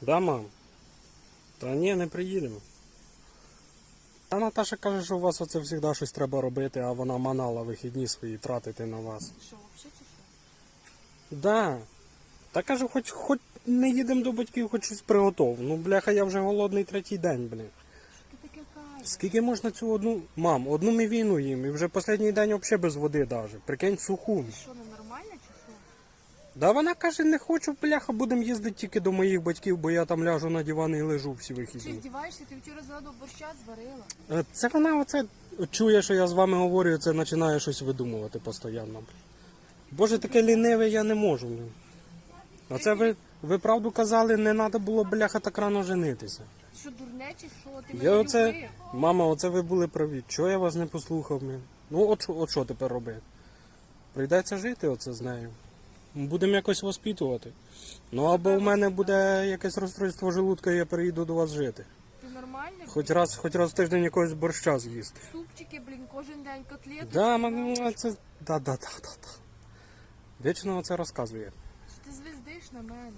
Да, мам? Та ні, не приїдемо. А Наташа каже, що у вас оце завжди щось треба робити, а вона манала вихідні свої тратити на вас. Що, взагалі чи що? Да. Та кажу, хоч, хоч не їдемо до батьків, хоч щось приготов. Ну, бляха, я вже голодний третій день, блін. Ти таке кажеш? Скільки можна цю одну. Мам, одну ми війну їм, і вже останній день взагалі без води даже. Прикинь, суху. Ти що, що? Да вона каже, не хочу, бляха, будемо їздити тільки до моїх батьків, бо я там ляжу на диван і лежу всі Ти вихідні. здіваєшся, ти вчора згадував борща зварила. Е, Це вона оце чує, що я з вами говорю, і це починає щось видумувати постійно. Боже, таке ліниве я не можу. блін. А це ви, ви правду казали, не треба було бляха так рано женитися. Ти що, дурне чи що? Ти Я мене оце, любив. мама, оце ви були праві. Чого я вас не послухав? блін? Ну, от, що- от що тепер робити? Прийдеться жити оце з нею. Будемо якось воспитувати. Ну або в мене буде якесь розстройство желудка, і я переїду до вас жити. Ти нормальний? Хоч раз, хоч раз в тиждень якогось борща з'їсти. Супчики, блін, кожен день котлети. Да, м- це. Да, да, да, да, да. Вічно це розказує. Що ти звездиш на мене?